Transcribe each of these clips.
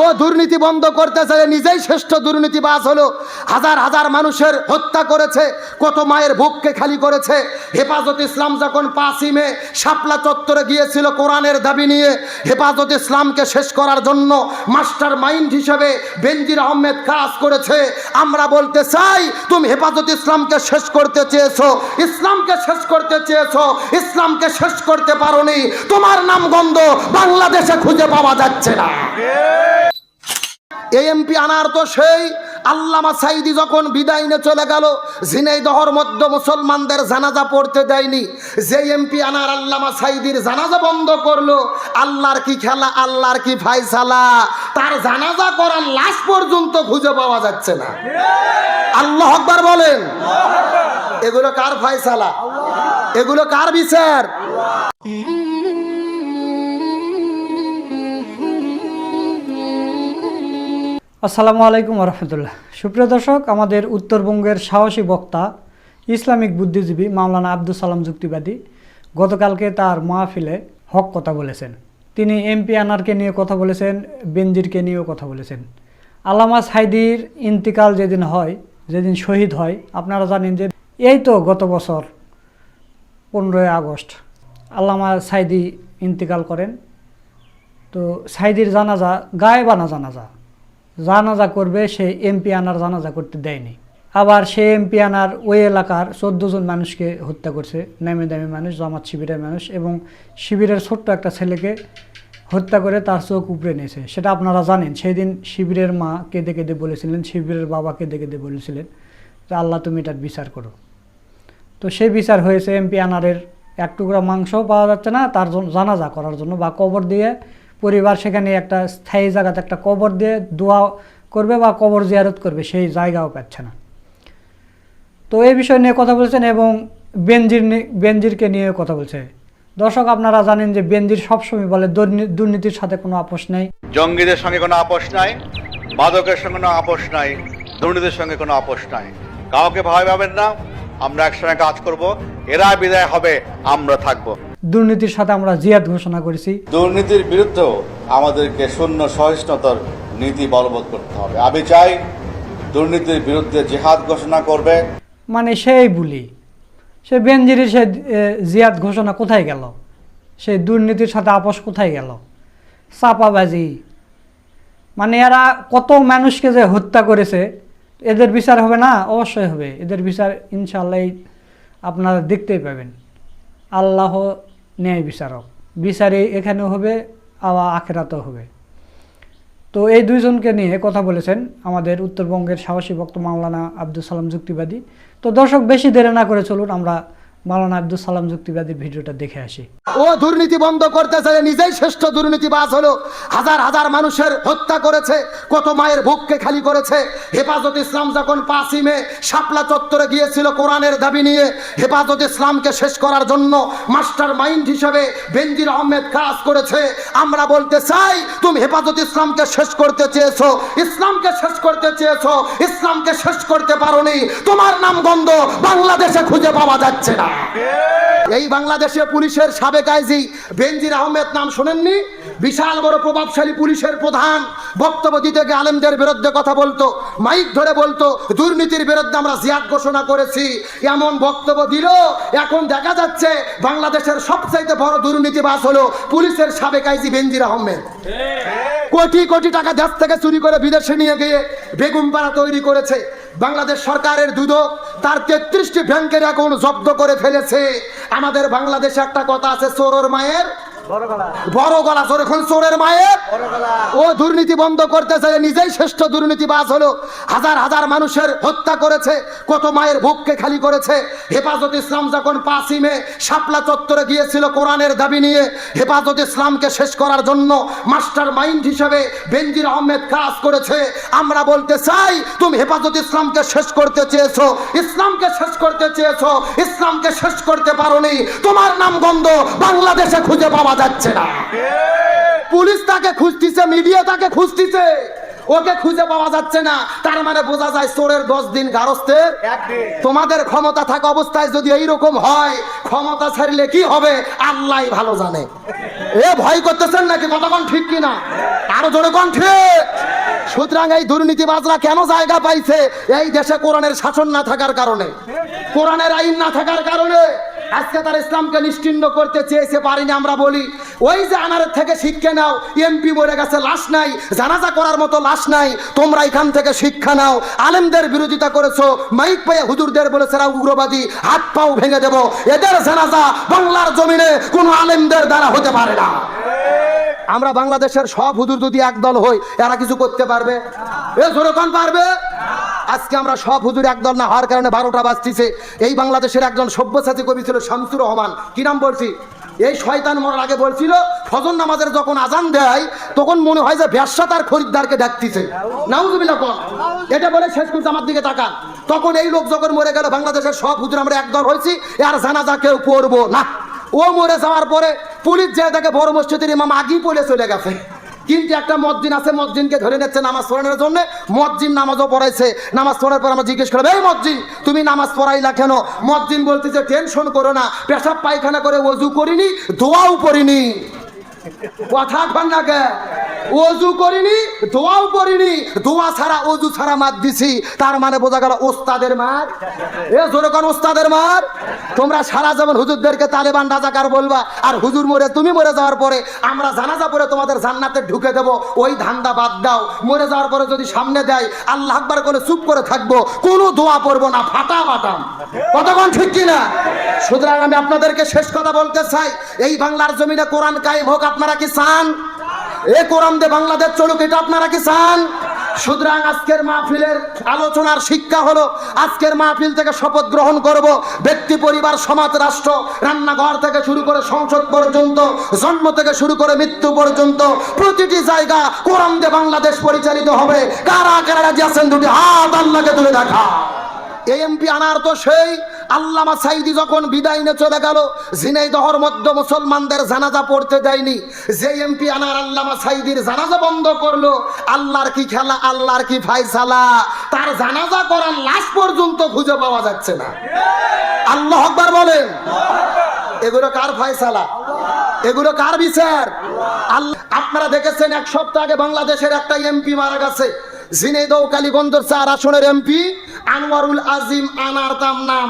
ও দুর্নীতি বন্ধ করতে চাই নিজেই শ্রেষ্ঠ দুর্নীতিবাজ হলো। হাজার হাজার মানুষের হত্যা করেছে, কত মায়ের বুককে খালি করেছে। হেফাজত ইসলাম যখন পাসিমে শাপলা চত্বরে গিয়েছিল কোরআনের দাবি নিয়ে, হেফাজত ইসলামকে শেষ করার জন্য মাস্টার মাইন্ড হিসেবে বেনজির আহমেদ কাজ করেছে। আমরা বলতে চাই, তুমি হেফাজত ইসলামকে শেষ করতে চেয়েছো, ইসলামকে শেষ করতে চেয়েছো, ইসলামকে শেষ করতে পারোনি। তোমার নাম গন্ধ বাংলাদেশে খুঁজে পাওয়া যাচ্ছে না। এমপি আনার তো সেই আল্লামা সাইদি যখন বিদায় নিয়ে চলে গেল, ঝিনাইদহর মধ্যে মুসলমানদের জানাজা পড়তে দেয়নি। যে এমপি আনার আল্লামা সাইদির জানাজা বন্ধ করল, আল্লাহর কি খেলা, আল্লাহর কি ফাইসালা তার জানাজা করার লাশ পর্যন্ত খুঁজে পাওয়া যাচ্ছে না। আল্লাহ আকবার বলেন। এগুলো কার ফাইসালা এগুলো কার বিচার? আসসালামু আলাইকুম রহমতুল্লাহ সুপ্রিয় দর্শক, আমাদের উত্তরবঙ্গের সাহসী বক্তা, ইসলামিক বুদ্ধিজীবী মাওলানা আব্দুল সালাম যুক্তিবাদী গতকালকে তার মাহফিলে হক কথা বলেছেন। তিনি এমপি আনারকে নিয়ে কথা বলেছেন, বেনজিরকে নিয়েও কথা বলেছেন। আল্লামা সাইদির ইন্তিকাল যেদিন হয়, যেদিন শহীদ হয়, আপনারা জানেন যে এই তো গত বছর পনেরোই আগস্ট, আল্লামা সাইদি ইন্তিকাল করেন। তো সাইদির জানাজা গায়েবানা জানাজা। জানাজা করবে, সে এমপি আনার জানাজা করতে দেয়নি। আবার সে এমপি আনার ওই এলাকার চোদ্দ জন মানুষকে হত্যা করছে, নামে দামি মানুষ, জামাত শিবিরের মানুষ এবং শিবিরের ছোট্ট একটা ছেলেকে হত্যা করে তার চোখ উপড়ে নিয়েছে। সেটা আপনারা জানেন সেই দিন শিবিরের মা কেঁদে কেঁদে বলেছিলেন, শিবিরের বাবা কেঁদে কেঁদে বলেছিলেন যে, আল্লাহ, তুমি এটার বিচার করো। তো সেই বিচার হয়েছে এমপি আনারের। এক টুকরা মাংসও পাওয়া যাচ্ছে না, তার জন্য জানাজা করার জন্য বা কবর দিয়ে পরিবার সেখানে একটা স্থায়ী জায়গাতে একটা কবর দিয়ে দোয়া করবে বা কবর জিয়ারত করবে, সেই জায়গাও পাচ্ছে না। তো এই বিষয় নিয়ে কথা বলছেন এবং বেনজির বেনজিরকে নিয়ে কথা বলছে। দর্শক, আপনারা জানেন যে বেনজির সবসময় বলে দুর্নীতির সাথে কোনো আপোষ নাই। জঙ্গিদের সঙ্গে কোনো আপোষ নাই, মাদকের সঙ্গে কোনো আপোষ নাই, দুর্নীতির সঙ্গে কোনো আপোষ নাই। কাউকে ভয় পাবেন না, আমরা একসঙ্গে কাজ করব, এরা বিদায় হবে, আমরা থাকব। দুর্নীতির সাথে আমরা জিয়াদ ঘোষণা করেছি। দুর্নীতির বিরুদ্ধেও আমাদেরকে শূন্য সহিষ্ণুতার নীতি বলবৎ করতে হবে। আমি চাই দুর্নীতির বিরুদ্ধে জেহাদ ঘোষণা করবে। মানে সেই বুলি। সে বেনজিরির সে জিয়াদ ঘোষণা কোথায় গেল? সে দুর্নীতির সাথে আপোষ কোথায় গেল? চাপাবাজি। মানে এরা কত মানুষকে যে হত্যা করেছে এদের বিচার হবে না? অবশ্যই হবে। এদের বিচার ইনশাল্লাহ আপনারা দেখতেই পাবেন। আল্লাহ ন্যায় বিচারক। বিচারে এখানে হবে, আবার আখেরাতেও হবে। তো এই দুইজনকে নিয়ে কথা বলেছেন আমাদের উত্তরবঙ্গের সাহসী ভক্ত মাওলানা আব্দুল সালাম যুক্তিবাদী। তো দর্শক, বেশি দেরি না করে চলুন, আমরা মাওলানা আব্দুল সালাম যুক্তিবাদীর ভিডিওটা দেখে আসি। ও দুর্নীতি বন্ধ করতে চাই নিজেই শ্রেষ্ঠ দুর্নীতিবাজ হলো। হাজার হাজার মানুষের হত্যা করেছে, কত মায়ের বুককে খালি করেছে। হেফাজত ইসলাম যখন পাসিমে শাপলা চত্বরে গিয়েছিল কোরআনের দাবি নিয়ে, হেফাজত ইসলামকে শেষ করার জন্য মাস্টার মাইন্ড হিসেবে বেনজির আহমেদ কাজ করেছে। আমরা বলতে চাই, তুমি হেফাজত ইসলামকে শেষ করতে চেয়েছো, ইসলামকে শেষ করতে চেয়েছো, ইসলামকে শেষ করতে পারোনি। তোমার নাম গন্ধ বাংলাদেশে খুঁজে পাওয়া যাচ্ছে না। এই বাংলাদেশে পুলিশের সাবেক আইজি বেনজির আহমেদ নাম শোনেননি? বিশাল বড় প্রভাবশালী পুলিশের প্রধান বক্তব্য দিতে গিয়ে আলেমদের বিরুদ্ধে কথা বলতো, মাইক ধরে বলতো, দুর্নীতির বিরুদ্ধে আমরা জিয়াদ ঘোষণা করেছি, এমন বক্তব্য দিল। এখন দেখা যাচ্ছে বাংলাদেশের সবচাইতে বড় দুর্নীতিবাজ হলো পুলিশের সাবেক আইজি বেনজির আহমেদ। কোটি কোটি টাকা দেশ থেকে চুরি করে বিদেশে নিয়ে গিয়ে বেগুমপাড়া তৈরি করেছে। বাংলাদেশ সরকারের দুদক তার তেত্রিশটি ব্যাংকের অ্যাকাউন্ট জব্দ করে ফেলেছে। আমাদের বাংলাদেশে একটা কথা আছে চোরর মায়ের বড় গলা। এখন চোরের মায়ের ও দুর্নীতি বন্ধ করতে চাই নিজেই শ্রেষ্ঠ দুর্নীতিবাজ হলো। হাজার হাজার মানুষের হত্যা করেছে কত মায়ের বুককে খালি করেছে। হেফাজত ইসলাম যখন পাসিমে শাপলা চত্বরে গিয়েছিল কোরআনের দাবি নিয়ে হেফাজত ইসলামকে শেষ করার জন্য মাস্টার মাইন্ড হিসেবে বেনজির আহমেদ কাজ করেছে। আমরা বলতে চাই তুমি হেফাজত ইসলামকে শেষ করতে চেয়েছো ইসলামকে শেষ করতে চেয়েছো ইসলামকে শেষ করতে পারোনি। তোমার নাম গন্ধ বাংলাদেশে খুঁজে পাওয়া যাচ্ছে না। পুলিশ তাকে খুঁজতিছে মিডিয়া তাকে খুঁজতিছে। ওকে খুঁজে পাওয়া যাচ্ছে না। তার মানে বোঝা যায় চোরের দশ দিন গারস্থের তোমাদের ক্ষমতা থাকা অবস্থায় যদি এইরকম হয় ক্ষমতা ছাড়লে কি হবে? আল্লাহ ভালো জানে। এ ভয় করতেছেন নাকি? কতক্ষণ ঠিক কিনা? আরও জোরে কোন ঠিক। সুতরাং এই দুর্নীতিবাজরা কেন জায়গা পাইছে? এই দেশে কোরআনের শাসন না থাকার কারণে। কোরআনের আইন না থাকার কারণে। আজকে তার ইসলামকে নিশ্চিন্ন করতে চেয়েছে, পারিনি আমরা বলি। ওই যে আনারের থেকে শিক্ষা নাও এমপি মরে গেছে, লাশ নাই, জানাজা করার মতো লাশ নাই, তোমরা এখান থেকে শিক্ষা নাও। আলেমদের বিরোধিতা করেছ, মাইক পেয়ে হুজুরদের বলেছে এরা উগ্রবাদী, হাত পাও ভেঙে দেব। এদের জানাজা বাংলার জমিনে কোনো আলেমদের দ্বারা হতে পারে না। আমরা বাংলাদেশের সব হুজুর যদি একদল হই, এরা কিছু করতে পারবে? এ জোরকন পারবে? আজকে আমরা সব হুজুর একদল না হওয়ার কারণে বারোটা বাজতিছে। এই বাংলাদেশের একজন সব্যসাচী কবি ছিল শামসুর রহমান। কি নাম বলছি? এই শয়তান মরার আগে বলছিল, ফজর নামাজের যখন আজান দেয়, তখন মনে হয় যে ব্যবসা তার খরিদ্দারকে ডাকতিছে। নাউজুবিল্লাহ কর এটা বলে শেষ করছে, আমার দিকে তাকান। তখন এই লোক যখন মরে গেল, বাংলাদেশের সব হুজুর আমরা একদল হয়েছি আর জানাজা কেউ পড়ব না। ও মরে যাওয়ার পরে পুলিশ যে তাকে বড় মসজিদের ইমাম আগেই পড়ে চলে গেছে। কিন্তু একটা মসজিদ আছে, মসজিদকে ধরে নিচ্ছে নামাজ পড়ানোর জন্য। মসজিদ নামাজও পড়াইছে। নামাজ পড়ার পর আমরা জিজ্ঞেস করলাম, এই মসজিদ, তুমি নামাজ পড়াইলা কেন? মসজিদ বলতেছে, টেনশন করো না, পেশাব পায়খানা করে ওজু করিনি, দোয়াও করিনি। কথা খান না কে? অজু করিনি, দোয়াও করিনি। দোয়া ছাড়া অজু ছাড়া মার দিছি। তার মানে বোঝা গেল ওস্তাদের মার এ, জোরে কোন ওস্তাদের মার তোমরা সারা যেমন হুজুরদেরকে তালেবান রাজাকার বলবা, আর হুজুর মরে, তুমি মরে যাওয়ার পরে আমরা জানাজা পরে তোমাদের জান্নাতে ঢুকে দেব। ওই ধান্দা বাদ দাও। মরে যাওয়ার পরে যদি সামনে দেয়, আল্লাহ আকবার করে চুপ করে থাকব। কোনো দোয়া পড়ব না, ফাটা ফাটাম কতক্ষণ ঠিক কিনা? সুতরাং আমি আপনাদেরকে শেষ কথা বলতে চাই। এই বাংলার জমিনে কোরআন কায়েম হোক, আপনারা কি চান? এ কোরআন দে বাংলাদেশ চলুক, এটা আপনারা কি চান? সুতরাং আজকের মাহফিলের আলোচনার শিক্ষা হলো, আজকের মাহফিল থেকে শপথ গ্রহণ করব। ব্যক্তি, পরিবার, সমাজ, রাষ্ট্র, রান্নাঘর থেকে শুরু করে সংসদ পর্যন্ত, জন্ম থেকে শুরু করে মৃত্যু পর্যন্ত, প্রতিটি জায়গা কোরআন দে বাংলাদেশ পরিচালিত হবে। কারা কারা রাজি আছেন? দুটি হাত আল্লাহকে তুলে দেখা। এমপি আনার তো সেই আল্লামা সাইদি যখন বিদায় নিয়ে চলে গেল, ঝিনাইদহর মধ্য মুসলমানদের জানাজা পড়তে দেয়নি। যে এমপি আনার আল্লামা সাইদির জানাজা বন্ধ করল, আল্লাহর কি খেলা, আল্লাহর কি ফাইসালা তার জানাজা করার লাশ পর্যন্ত খুঁজে পাওয়া যাচ্ছে না। আল্লাহ আকবার বলেন। এগুলো কার ফায়সালা? এগুলো কার বিচার? আল্লাহ আপনারা দেখেছেন, এক সপ্তাহ আগে বাংলাদেশের একটা এমপি মারা গেছে। ঝিনেদৌ কালীগঞ্জের চার আসনের এমপি, আনোয়ারুল আজিম আনার নাম।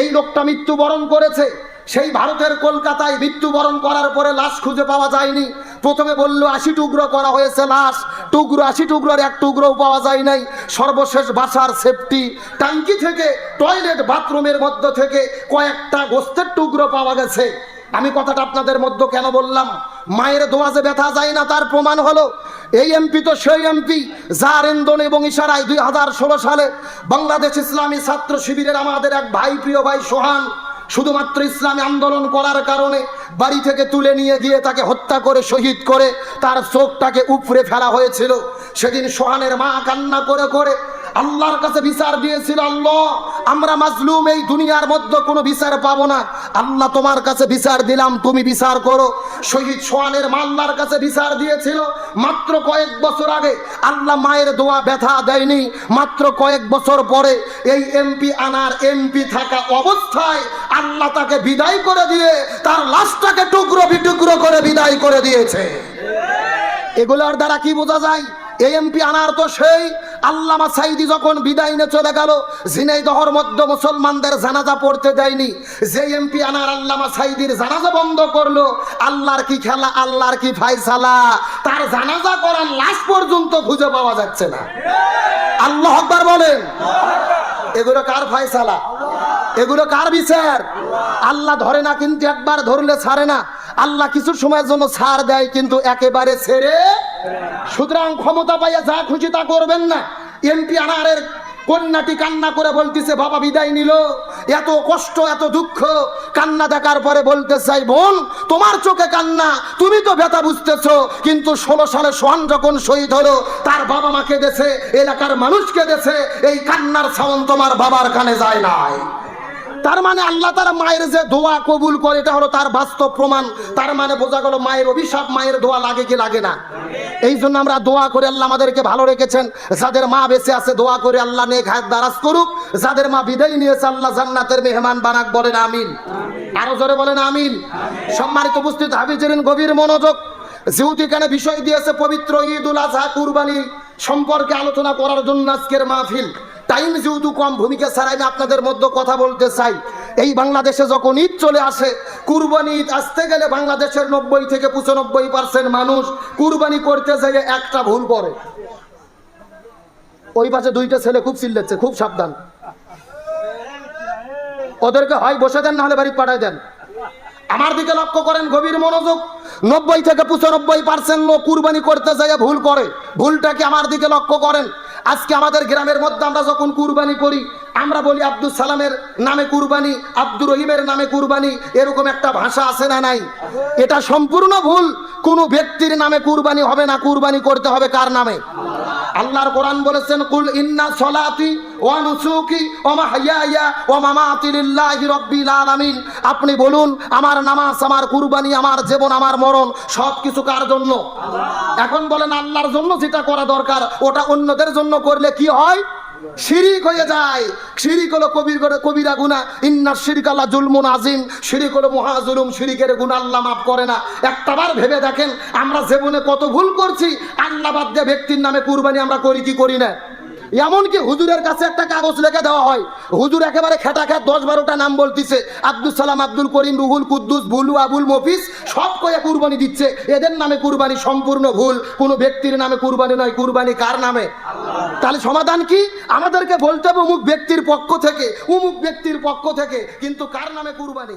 এই লোকটা মৃত্যুবরণ করেছে। সেই ভারতের কলকাতায় মৃত্যুবরণ করার পরে লাশ খুঁজে পাওয়া যায়নি। প্রথমে বলল, আশি টুকরো করা হয়েছে লাশ। টুকরো, আশি টুকরোর এক টুকরোও পাওয়া যায় নাই। সর্বশেষ বাসার সেফটি টাঙ্কি থেকে টয়লেট বাথরুমের মধ্য থেকে কয়েকটা গোস্তের টুকরো পাওয়া গেছে। আমি কথাটা আপনাদের মধ্যে কেন বললাম? মায়ের দোয়াজে ব্যথা যায় না, তার প্রমাণ হলো এই এমপি তো সেই এমপি, যার এন্দন এবং ইশারায় দুই হাজার ষোলো সালে বাংলাদেশ ইসলামী ছাত্র শিবিরের আমাদের এক ভাই, প্রিয় ভাই সোহান শুধুমাত্র ইসলামী আন্দোলন করার কারণে বাড়ি থেকে তুলে নিয়ে গিয়ে তাকে হত্যা করে, শহীদ করে, তার চোখটাকে উপড়ে ফেলা হয়েছিল। সেদিন সোহানের মা কান্না করে করে আল্লাহর কাছে বিচার দিয়েছিল আল্লাহ, আমরা মাজলুম এই দুনিয়ার মধ্যে কোনো বিচার পাবো না। আল্লাহ তোমার কাছে বিচার দিলাম, তুমি বিচার করো। শহীদ সোহানের মাল্লার কাছে বিচার দিয়েছিল, মাত্র কয়েক বছর আগে। আল্লাহ মায়ের দোয়া ব্যথা দেয়নি, মাত্র কয়েক বছর পরে এই এমপি আনার এমপি থাকা অবস্থায় আল্লাহ তাকে বিদায় করে দিয়ে, তার লাশটাকে টুকরো বিটুকরো করে বিদায় করে দিয়েছে। এগুলোর দ্বারা কি বোঝা যায়? এমপি আনার তো সেই আল্লামা সাইদি যখন বিদায় নিয়ে চলে গেল জিনাই দহর মধ্যে মুসলমানদের জানাজা পড়তে দেয়নি যে এমপি আনার আল্লামা সাইদির জানাজা বন্ধ করল, আল্লাহর কি খেলা, আল্লাহর কি ফাইসালা তার জানাজা করার লাশ পর্যন্ত খুঁজে পাওয়া যাচ্ছে না। আল্লাহ আকবার বলেন। এগুলো কার ফায়সালা? এগুলো কার বিচার? আল্লাহ ধরে না কিন্তু একবার ধরলে ছাড়ে না। আল্লাহ কিছু সময়ের জন্য ছাড় দেয়, কিন্তু একেবারে ছেড়ে সুতরাং ক্ষমতা পাইয়া যা খুশি তা করবেন না। এমপি আনারের কন্যাটি কান্না করে বলতেছে, বাবা বিদায় নিল। এত কষ্ট, এত দুঃখ, কান্না দেখার পরে বলতে চাই, বোন, তোমার চোখে কান্না, তুমি তো ব্যথা বুঝতেছো, কিন্তু ষোলো সালে সোহান যখন শহীদ হলো, তার বাবা মা কেঁদেছে এলাকার মানুষকে কেঁদেছে এই কান্নার সাউন্ড তোমার বাবার কানে যায় নাই। তার মানে আল্লাহ তারা মায়ের যে দোয়া কবুল করে, এটা হলো তার বাস্তব প্রমাণ। তার মানে বোঝা গেল মায়ের অভিশাপ, মায়ের দোয়া লাগে কি লাগে না। এই জন্য আমরা দোয়া করে আল্লাহ আমাদেরকে ভালো রেখেছেন। যাদের মা বেঁচে আছে, দোয়া করে আল্লাহ নেক হায়াত দারাজ করুক। যাদের মা বিদায় নিয়েছে, আল্লাহ জান্নাতের মেহমান বানাক বলেন আমিন। আরও জোরে বলেন আমিন। সম্মানিত উপস্থিত হাবিজেরিন গভীর মনোযোগ। যেহেতু এখানে বিষয় দিয়েছে পবিত্র ঈদ উল আজহা কুরবানি সম্পর্কে আলোচনা করার জন্য আজকের মাহফিল। টাইম যেহেতু কম, ভূমিকা ছাড়াই আমি আপনাদের মধ্যে কথা বলতে চাই। এই বাংলাদেশে যখন ঈদ চলে আসে, কুরবানি ঈদ আসতে গেলে বাংলাদেশের নব্বই থেকে পঁচানব্বই পার্সেন্ট মানুষ কুরবানি করতে যেয়ে একটা ভুল করে। ওই পাশে দুইটা ছেলে খুব চিল্লাচ্ছে, খুব সাবধান। ওদেরকে হয় বসে দেন, নাহলে বাড়ি পাঠায় দেন। আমার দিকে লক্ষ্য করেন, গভীর মনোযোগ। নব্বই থেকে পঁচানব্বই পার্সেন্ট লোক কুরবানি করতে যায় ভুল করে। ভুলটাকে আমার দিকে লক্ষ্য করেন? আজকে আমাদের গ্রামের মধ্যে আমরা যখন কুরবানি করি, আমরা বলি আব্দুল সালামের নামে কুরবানি, আব্দুর রহিমের নামে কুরবানি, এরকম একটা ভাষা আছে না নাই? এটা সম্পূর্ণ ভুল। কোনো ব্যক্তির নামে কুরবানি হবে না, কুরবানি করতে হবে কার নামে? আল্লাহর কোরআন বলেছেন কুল ইন্না সলাতি ওয়া নুসুকি ওয়া মাহইয়ায়া ওয়া মামাতি লিল্লাহি রাব্বিল আলামিন। আপনি বলুন আমার নামাজ আমার কুরবানি আমার জীবন আমার মরণ সব কিছু কার জন্য? এখন বলেন আল্লাহর জন্য যেটা করা দরকার ওটা অন্যদের জন্য করলে কি হয়? শিরিক হয়ে যায়। শিরিক হলো কবির কবিরা গুনা ইন্নার শিরিক আল্লাহ জুলমুন আজিম শিরিক হলো মহাজুলুম শিরিকের গুণা আল্লাহ মাফ করে না। একটাবার ভেবে দেখেন, আমরা জীবনে কত ভুল করছি। আল্লাহ বাদ দিয়ে ব্যক্তির নামে কুরবানি আমরা করি কি করি না? এমনকি হুজুরের কাছে একটা কাগজ লিখে দেওয়া হয়। হুজুর একেবারে খেটা খেট দশ বারোটা নাম বলতিছে আব্দুল সালাম, আব্দুল করিম, রুহুল কুদ্দুস বুলু আবুল মফিস, সব কয়ে কুরবানি দিচ্ছে। এদের নামে কুরবানি সম্পূর্ণ ভুল। কোনো ব্যক্তির নামে কুরবানি নয়, কুরবানি কার নামে? তাহলে সমাধান কি? আমাদেরকে বলতে হবে অমুক ব্যক্তির পক্ষ থেকে অমুক ব্যক্তির পক্ষ থেকে, কিন্তু কার নামে কুরবানি?